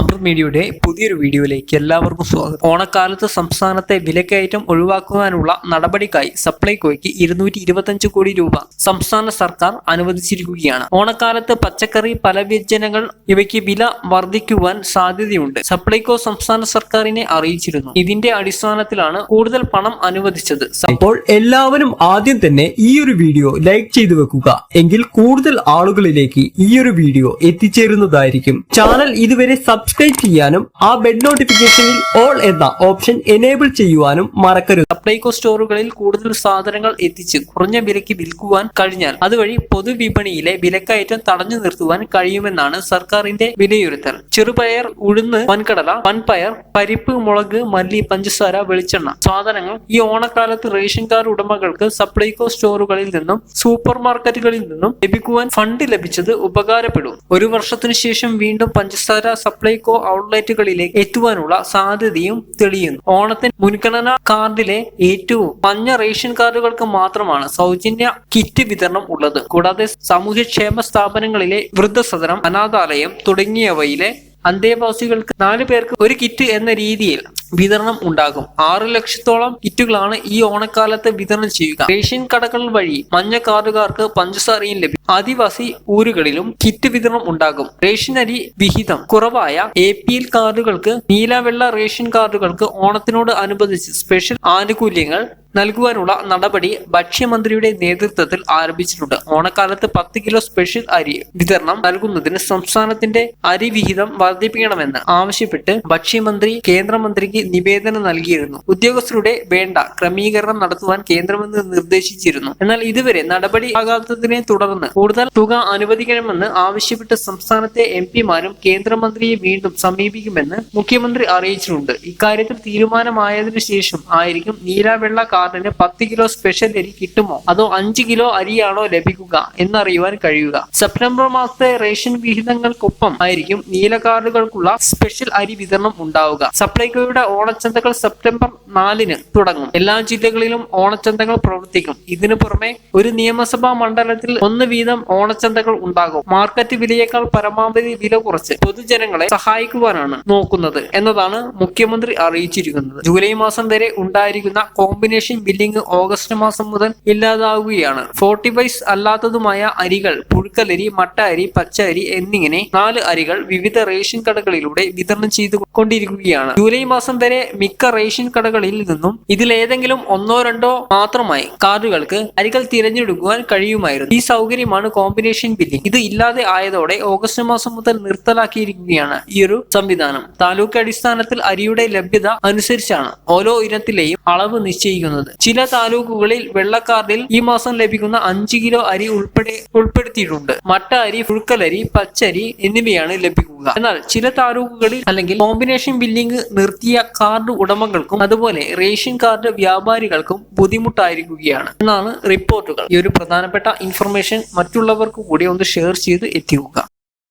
അമൃത് മീഡിയയുടെ പുതിയൊരു വീഡിയോയിലേക്ക് എല്ലാവർക്കും സ്വാഗതം. ഓണക്കാലത്ത് സംസ്ഥാനത്തെ വിലക്കയറ്റം ഒഴിവാക്കുവാനുള്ള നടപടിക്കായി സപ്ലൈകോയ്ക്ക് ഇരുന്നൂറ്റി ഇരുപത്തഞ്ച് കോടി രൂപ സംസ്ഥാന സർക്കാർ അനുവദിച്ചിരിക്കുകയാണ്. ഓണക്കാലത്ത് പച്ചക്കറി പലവ്യഞ്ജനങ്ങൾ ഇവയ്ക്ക് വില വർദ്ധിക്കുവാൻ സാധ്യതയുണ്ട്. സപ്ലൈകോ സംസ്ഥാന സർക്കാരിനെ അറിയിച്ചിരുന്നു. ഇതിന്റെ അടിസ്ഥാനത്തിലാണ് കൂടുതൽ പണം അനുവദിച്ചത്. അപ്പോൾ എല്ലാവരും ആദ്യം തന്നെ ഈ ഒരു വീഡിയോ ലൈക്ക് ചെയ്തു വെക്കുക. എങ്കിൽ കൂടുതൽ ആളുകളിലേക്ക് ഈ ഒരു വീഡിയോ എത്തിച്ചേരുന്നതായിരിക്കും. ചാനൽ ഇതുവരെ സബ്സ്ക്രൈബ് ചെയ്യാനും ആ ബെഡ് നോട്ടിഫിക്കേഷനിൽ ഓൾ എന്ന ഓപ്ഷൻ എനേബിൾ ചെയ്യുവാനും മറക്കരുത്. സപ്ലൈകോ സ്റ്റോറുകളിൽ കൂടുതൽ സാധനങ്ങൾ എത്തിച്ച് കുറഞ്ഞ വിലയ്ക്ക് വിൽക്കുവാൻ കഴിഞ്ഞാൽ അതുവഴി പൊതുവിപണിയിലെ വിലക്കയറ്റം തടഞ്ഞു നിർത്തുവാൻ കഴിയുമെന്നാണ് സർക്കാരിന്റെ വിലയിരുത്തൽ. ചെറുപയർ ഉഴുന്ന് വൻകടല വൻപയർ പരിപ്പ് മുളക് മല്ലി പഞ്ചസാര വെളിച്ചെണ്ണ സാധനങ്ങൾ ഈ ഓണക്കാലത്ത് റേഷൻ കാർഡ് ഉടമകൾക്ക് സപ്ലൈകോ സ്റ്റോറുകളിൽ നിന്നും സൂപ്പർ മാർക്കറ്റുകളിൽ നിന്നും ലഭിക്കുവാൻ ഫണ്ട് ലഭിച്ചത് ഉപകാരപ്പെടും. ഒരു വർഷത്തിനു ശേഷം വീണ്ടും പഞ്ചസാര സപ്ലൈകോ ഔട്ട്ലെറ്റുകളിലേക്ക് എത്തുവാനുള്ള സാധ്യതയും തെളിയുന്നു. ഓണത്തിന് മുൻഗണന കാർഡിലെ ഏറ്റവും മഞ്ഞ റേഷൻ കാർഡുകൾക്ക് മാത്രമാണ് സൗജന്യ കിറ്റ് വിതരണം ഉള്ളത്. കൂടാതെ സാമൂഹ്യക്ഷേമ സ്ഥാപനങ്ങളിലെ വൃദ്ധസദനം അനാഥാലയം തുടങ്ങിയവയിലെ അന്തേവാസികൾക്ക് നാലു പേർക്ക് ഒരു കിറ്റ് എന്ന രീതിയിൽ വിതരണം ഉണ്ടാകും. ആറ് ലക്ഷത്തോളം കിറ്റുകളാണ് ഈ ഓണക്കാലത്ത് വിതരണം ചെയ്യുക. റേഷൻ കടകൾ വഴി മഞ്ഞ കാർഡുകാർക്ക് പഞ്ചസാരയും ലഭിക്കും ആദിവാസി ഊരുകളിലും കിറ്റ് വിതരണം ഉണ്ടാകും. റേഷൻ അരി വിഹിതം കുറവായ എ പി എൽ കാർഡുകൾക്ക് നീലവെള്ള റേഷൻ കാർഡുകൾക്ക് ഓണത്തിനോട് അനുബന്ധിച്ച് സ്പെഷ്യൽ ആനുകൂല്യങ്ങൾ നൽകുവാനുള്ള നടപടി ഭക്ഷ്യമന്ത്രിയുടെ നേതൃത്വത്തിൽ ആരംഭിച്ചിട്ടുണ്ട്. ഓണക്കാലത്ത് പത്ത് കിലോ സ്പെഷ്യൽ അരി വിതരണം നൽകുന്നതിന് സംസ്ഥാനത്തിന്റെ അരി വിഹിതം വർദ്ധിപ്പിക്കണമെന്ന് ആവശ്യപ്പെട്ട് ഭക്ഷ്യമന്ത്രി കേന്ദ്രമന്ത്രിക്ക് നിവേദനം നൽകിയിരുന്നു. ഉദ്യോഗസ്ഥരുടെ വേണ്ട ക്രമീകരണം നടത്തുവാൻ കേന്ദ്രമന്ത്രി നിർദ്ദേശിച്ചിരുന്നു. എന്നാൽ ഇതുവരെ നടപടി ആകാത്തതിനെ തുടർന്ന് കൂടുതൽ തുക അനുവദിക്കണമെന്ന് ആവശ്യപ്പെട്ട് സംസ്ഥാനത്തെ എം പിമാരും കേന്ദ്രമന്ത്രിയെ വീണ്ടും സമീപിക്കുമെന്ന് മുഖ്യമന്ത്രി അറിയിച്ചിട്ടുണ്ട്. ഇക്കാര്യത്തിൽ തീരുമാനമായതിനു ശേഷം ആയിരിക്കും നീലവെള്ള കാർഡിന് പത്ത് കിലോ സ്പെഷ്യൽ അരി കിട്ടുമോ? അതോ അഞ്ച് കിലോ അരിയാണോ ലഭിക്കുക എന്നറിയുവാൻ കഴിയുക. സെപ്റ്റംബർ മാസത്തെ റേഷൻ വിഹിതങ്ങൾക്കൊപ്പം ആയിരിക്കും നീല കാർഡുകൾക്കുള്ള സ്പെഷ്യൽ അരി വിതരണം ഉണ്ടാവുക. സപ്ലൈകോയുടെ ഓണച്ചന്തകൾ സെപ്റ്റംബർ നാലിന് തുടങ്ങും. എല്ലാ ജില്ലകളിലും ഓണച്ചന്തകൾ പ്രവർത്തിക്കും. ഇതിനു പുറമെ ഒരു നിയമസഭാ മണ്ഡലത്തിൽ ഒന്ന് വീതം ഓണച്ചന്തകൾ ഉണ്ടാകും. മാർക്കറ്റ് വിലയേക്കാൾ പരമാവധി വില കുറച്ച് പൊതുജനങ്ങളെ സഹായിക്കുവാനാണ് നോക്കുന്നത് എന്നതാണ് മുഖ്യമന്ത്രി അറിയിച്ചിരിക്കുന്നത്. ജൂലൈ മാസം വരെ ഉണ്ടായിരിക്കുന്ന കോമ്പിനേഷൻ ബില്ലിംഗ് ഓഗസ്റ്റ് മാസം മുതൽ ഇല്ലാതാവുകയാണ്. ഫോർട്ടിഫൈസ് അല്ലാത്തതുമായ അരികൾ പുഴുക്കലരി മട്ട അരി പച്ച അരി എന്നിങ്ങനെ നാല് അരികൾ വിവിധ റേഷൻ കടകളിലൂടെ വിതരണം ചെയ്തു കൊണ്ടിരിക്കുകയാണ്. ജൂലൈ മാസം വരെ മിക്ക റേഷൻ കടകളിൽ നിന്നും ഇതിലേതെങ്കിലും ഒന്നോ രണ്ടോ മാത്രമായി കാർഡുകൾക്ക് അരികൾ തിരഞ്ഞെടുക്കുവാൻ കഴിയുമായിരുന്നു. ഈ സൗകര്യമാണ് കോമ്പിനേഷൻ ബില്ലിംഗ്. ഇത് ഇല്ലാതെ ആയതോടെ ഓഗസ്റ്റ് മാസം മുതൽ നിർത്തലാക്കിയിരിക്കുകയാണ് ഈ ഒരു സംവിധാനം. താലൂക്ക് അടിസ്ഥാനത്തിൽ അരിയുടെ ലഭ്യത അനുസരിച്ചാണ്. ഓരോ ഇനത്തിലെയും അളവ് നിശ്ചയിക്കുന്നത്. ചില താലൂക്കുകളിൽ വെള്ളക്കാർഡിൽ ഈ മാസം ലഭിക്കുന്ന അഞ്ച് കിലോ അരി ഉൾപ്പെടെ ഉൾപ്പെടുത്തിയിട്ടുണ്ട്. മട്ട അരി പുഴുക്കലരി പച്ചരി എന്നിവയാണ് ലഭിക്കുക. എന്നാൽ ചില താലൂക്കുകളിൽ അല്ലെങ്കിൽ കോമ്പിനേഷൻ ബില്ലിംഗ് നിർത്തിയ കാർഡ് ഉടമകൾക്കും അതുപോലെ റേഷൻ കാർഡ് വ്യാപാരികൾക്കും ബുദ്ധിമുട്ടായിരിക്കുകയാണ്. എന്നാണ് റിപ്പോർട്ടുകൾ. ഈ ഒരു പ്രധാനപ്പെട്ട ഇൻഫർമേഷൻ മറ്റുള്ളവർക്ക് കൂടി ഒന്ന് ഷെയർ ചെയ്ത് എത്തിക്കുക.